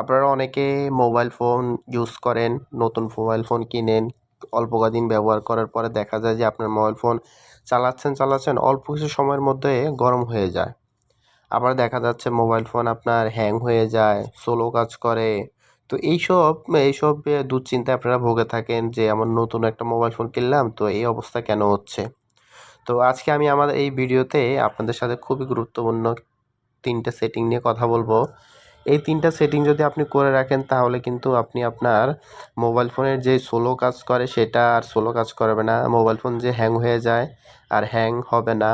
আপনারা অনেকে mobile phone use করেন, নতুন মোবাইল ফোন কিনেন, অল্প কদিন ব্যবহার করার পরে দেখা যায় যে আপনার মোবাইল ফোন চালাচ্ছেন চালাচ্ছেন, অল্প কিছু সময়ের মধ্যে গরম হয়ে যায়। আবার দেখা যাচ্ছে মোবাইল ফোন আপনার হ্যাং হয়ে যায় স্লো কাজ করে। তো এইসব এইসব দুশ্চিন্তায় আপনারা ভুগে থাকেন যে আমার নতুন একটা মোবাইল ফোন কিনলাম, তো এই অবস্থা কেন হচ্ছে? তো আজকে আমি আমার এই ভিডিওতে আপনাদের সাথে খুবই গুরুত্বপূর্ণ তিনটে সেটিং নিয়ে কথা বলব। এই তিনটা সেটিং যদি আপনি করে রাখেন, তাহলে কিন্তু আপনি আপনার মোবাইল ফোনের যে স্লো কাজ করে, সেটা আর স্লো কাজ করবে না। মোবাইল ফোন যে হ্যাং হয়ে যায়, আর হ্যাং হবে না।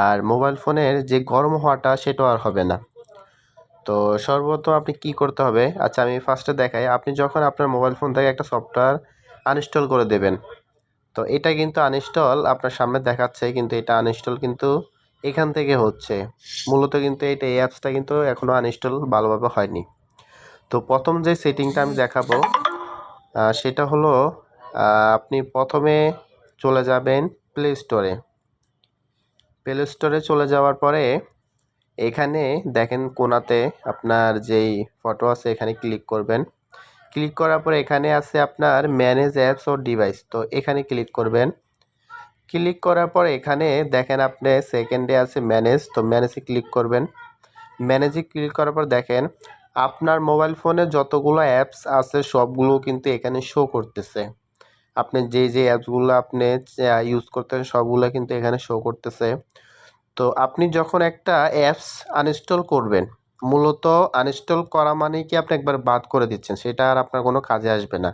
আর মোবাইল ফোনের যে গরম হওয়াটা, সেটাও আর হবে না। তো সর্বপ্রথম আপনি কি করতে হবে? আচ্ছা আমি ফার্স্টে দেখাই। আপনি যখন আপনার মোবাইল ফোন থেকে একটা সফটওয়্যার আনইনস্টল করে দেবেন, তো এটা কিন্তু আনইনস্টল আপনার সামনে দেখাচ্ছে, কিন্তু এটা আনইনস্টল কিন্তু এখান থেকে হচ্ছে। মূলত কিন্তু এটা এই অ্যাপসটা কিন্তু এখনও আনইনস্টল ভালোভাবে হয়নি। তো প্রথম যে সেটিংটা আমি দেখাবো সেটা হলো আপনি প্রথমে চলে যাবেন প্লে স্টোরে প্লে স্টোরে চলে যাওয়ার পরে এখানে দেখেন কোনাতে আপনার যেই ফটো আছে, এখানে ক্লিক করবেন। ক্লিক করার পরে এখানে আছে আপনার ম্যানেজ অ্যাপস ও ডিভাইস তো এখানে ক্লিক করবেন। ক্লিক করার পর এখানে দেখেন আপনি সেকেন্ডে আছে ম্যানেজ তো ম্যানেজে ক্লিক করবেন। ম্যানেজে ক্লিক করার পর দেখেন, আপনার মোবাইল ফোনে যতগুলো অ্যাপস আছে সবগুলো কিন্তু এখানে শো করতেছে। আপনি যে যে অ্যাপসগুলো আপনি ইউজ করতেন সবগুলো কিন্তু এখানে শো করতেছে। তো আপনি যখন একটা অ্যাপস আনইনস্টল করবেন, মূলত আনইনস্টল করা মানে কি আপনি একবার বাদ করে দিচ্ছেন, সেটা আর আপনার কোনো কাজে আসবে না।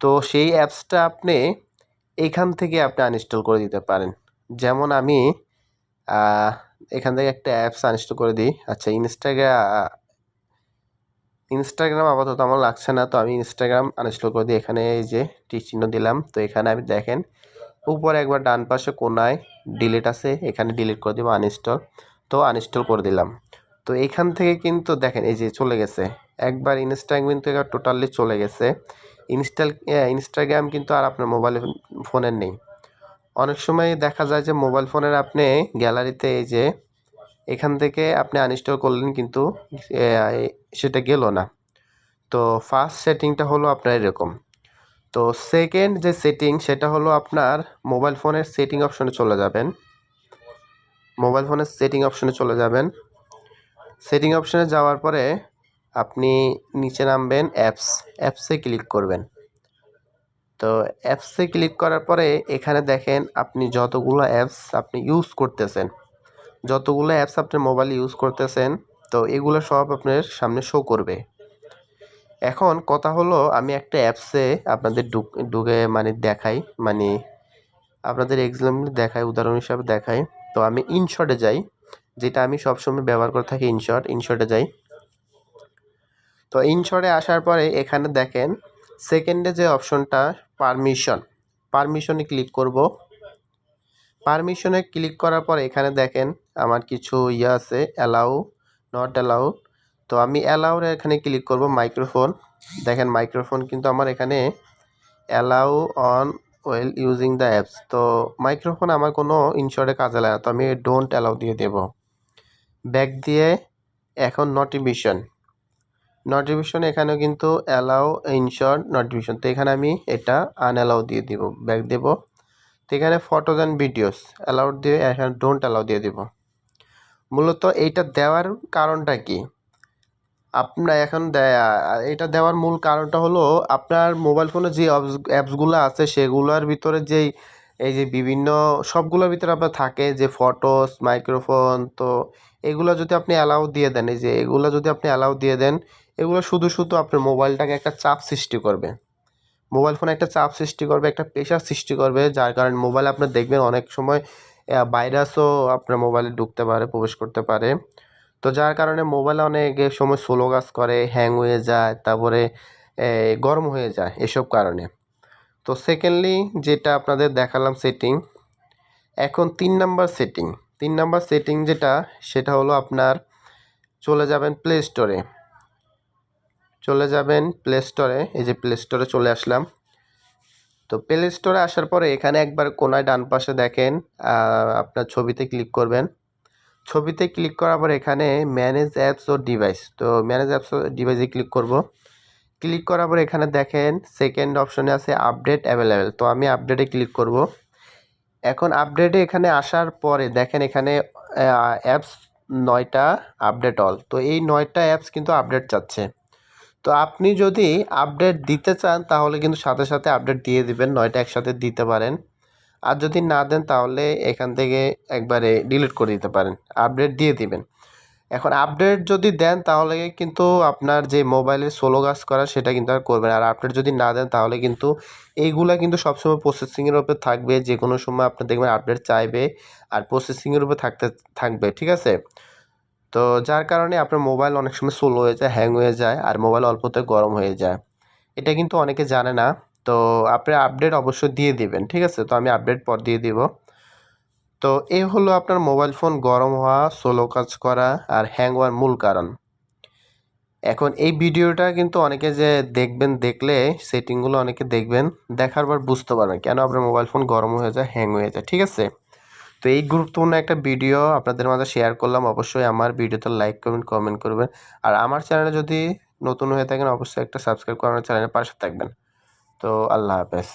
তো সেই অ্যাপসটা আপনি এখান থেকে আপনি আনইনস্টল করে দিতে পারেন। যেমন আমি এখান থেকে একটা অ্যাপস আনইনস্টল করে দিই। আচ্ছা ইনস্টাগ্রাম ইনস্টাগ্রাম আপাতত আমার লাগছে না, তো আমি ইনস্টাগ্রাম আনইনস্টল করে দিই। এখানে এই যে টি চিহ্ন দিলাম, তো এখানে আমি দেখেন, উপরে একবার ডান পাশে কোনায় ডিলিট আছে, এখানে ডিলিট করে দেবো আনইনস্টল তো আনইনস্টল করে দিলাম। তো এখান থেকে কিন্তু দেখেন, এই যে চলে গেছে। একবার ইনস্টাগ্রাম থেকে টোটালি চলে গেছে। ইনস্টাল ইনস্টাগ্রাম কিন্তু আর আপনার মোবাইল ফোনের নেই। অনেক সময় দেখা যায় যে মোবাইল ফোনের আপনি গ্যালারিতে এই যে এখান থেকে আপনি আনইনস্টল করলেন কিন্তু সেটা গেল না। তো ফার্স্ট সেটিংটা হলো আপনার এরকম। তো সেকেন্ড যে সেটিং সেটা হলো আপনার মোবাইল ফোনের সেটিং অপশনে চলে যাবেন। মোবাইল ফোনের সেটিং অপশনে চলে যাবেন। সেটিং অপশনে যাওয়ার পরে আপনি নিচে নামবেন অ্যাপস, অ্যাপসে ক্লিক করবেন। তো অ্যাপসে ক্লিক করার পরে এখানে দেখেন আপনি যতগুলো অ্যাপস আপনি ইউজ করতেছেন, যতগুলো অ্যাপস আপনি মোবাইলে ইউজ করতেছেন, তো এগুলো সব আপনার সামনে শো করবে। এখন কথা হলো আমি একটা অ্যাপসে আপনাদের ঢুকে মানে দেখাই মানে আপনাদের এক্সাম্পল দেখাই, উদাহরণ হিসাবে দেখাই। তো আমি ইনশর্টে যাই, যেটা আমি সবসময় ব্যবহার করে থাকি ইনশর্ট ইনশর্টে যাই। তো ইনশর্টে আসার পরে এখানে দেখেন সেকেন্ডে যে অপশনটা পারমিশন পারমিশনে ক্লিক করব। পারমিশনে ক্লিক করার পর এখানে দেখেন আমার কিছু ইয়ে আছে অ্যালাউ নট অ্যালাউ তো আমি অ্যালাউর এখানে ক্লিক করব মাইক্রোফোন দেখেন মাইক্রোফোন কিন্তু আমার এখানে allow on well using the apps তো মাইক্রোফোন আমার কোনো ইনশর্টে কাজে লাগে না, তো আমি ডোন্ট অ্যালাউ দিয়ে দেব। ব্যাক দিয়ে এখন নোটিফিকেশন নোটিফিকেশন এখানেও কিন্তু অ্যালাউ ইনশর্ট নোটিফিকেশন তো এখানে আমি এটা আনঅ্যালাউ দিয়ে দিব ব্যাক দেব। তো এখানে ফটোজ অ্যান্ড ভিডিওস অ্যালাউড দিয়ে, এখানে ডোন্ট অ্যালাউ দিয়ে দিব। মূলত এইটা দেওয়ার কারণটা কি? আপনার এখন এটা দেওয়ার মূল কারণটা হলো আপনার মোবাইল ফোনে যে অ্যাপসগুলো আছে, সেগুলোর ভিতরে যেই, এই যে বিভিন্ন, সবগুলোর ভিতরে আপনার থাকে যে ফটোস মাইক্রোফোন তো এগুলো যদি আপনি অ্যালাউ দিয়ে দেন, এই যে এগুলো যদি আপনি অ্যালাউ দিয়ে দেন এগুলো শুধু শুধু আপনার মোবাইলটাকে একটা চাপ সৃষ্টি করবে। মোবাইল ফোনে একটা চাপ সৃষ্টি করবে, একটা প্রেশার সৃষ্টি করবে, যার কারণে মোবাইল আপনার দেখবেন অনেক সময় ভাইরাসও আপনার মোবাইলে ঢুকতে পারে, প্রবেশ করতে পারে। তো যার কারণে মোবাইল অনেক সময় স্লো কাজ করে হ্যাং হয়ে যায়, তারপরে গরম হয়ে যায় এসব কারণে। তো সেকেন্ডলি যেটা আপনাদের দেখালাম সেটিং এখন তিন নাম্বার সেটিং তিন নাম্বার সেটিং যেটা, সেটা হলো আপনার, চলে যাবেন প্লে স্টোরে চলে যাবেন প্লে স্টোরে এই যে প্লে স্টোরে চলে আসলাম। তো প্লে স্টোরে আসার পরে এখানে একবার কোনায় ডান পাশে দেখেন আপনার ছবিতে ক্লিক করবেন। ছবিতে ক্লিক করার পর এখানে ম্যানেজ অ্যাপস ও ডিভাইস তো ম্যানেজ অ্যাপস ও ডিভাইসে ক্লিক করব। ক্লিক করার পর এখানে দেখেন সেকেন্ড অপশনে আছে আপডেট অ্যাভেলেবেল তো আমি আপডেটে ক্লিক করব। এখন আপডেটে এখানে আসার পরে দেখেন এখানে অ্যাপস নয়টা আপডেট অল তো এই নয়টা অ্যাপস কিন্তু আপডেট চাচ্ছে। তো আপনি যদি আপডেট দিতে চান, তাহলে কিন্তু সাথে সাথে আপডেট দিয়ে দিবেন, নয়টা একসাথে দিতে পারেন। আর যদি না দেন, তাহলে এখান থেকে একবারে ডিলিট করে দিতে পারেন আপডেট দিয়ে দিবেন। এখন আপডেট যদি দেন, তাহলে কিন্তু আপনার যে মোবাইলে সোলো কাজ করা, সেটা কিন্তু আর করবেন আর আপডেট যদি না দেন, তাহলে কিন্তু এইগুলা কিন্তু সবসময় প্রসেসিংয়ের উপরে থাকবে। যে কোনো সময় আপনি দেখবেন আপডেট চাইবে, আর প্রসেসিংয়ের উপরে থাকতে থাকবে, ঠিক আছে? তো যার কারণে আপনার মোবাইল অনেক সময় স্লো হয়ে যায়, হ্যাং হয়ে যায় আর মোবাইল অল্পতে গরম হয়ে যায়। এটা কিন্তু অনেকে জানে না। তো আপনি আপডেট অবশ্যই দিয়ে দিবেন, ঠিক আছে? তো আমি আপডেট পর দিয়ে দিব। তো এই হলো আপনার মোবাইল ফোন গরম হওয়া, স্লো কাজ করা আর হ্যাং হওয়ার মূল কারণ। এখন এই ভিডিওটা কিন্তু অনেকে যে দেখবেন, দেখলে সেটিংগুলো অনেকে দেখবেন, দেখার পর বুঝতে পারবেন কেন আপনার মোবাইল ফোন গরম হয়ে যায়, হ্যাং হয়ে যায়, ঠিক আছে? তো এই গুরুত্বপূর্ণ একটা ভিডিও আপনাদের মাঝে শেয়ার করলাম, অবশ্যই আমার ভিডিওতে লাইক করবেন কমেন্ট করবেন। আর আমার চ্যানেলে যদি নতুন হয়ে থাকেন, অবশ্যই একটা সাবস্ক্রাইব করে আমার চ্যানেলের পাশে থাকবেন। তো আল্লাহ হাফেজ।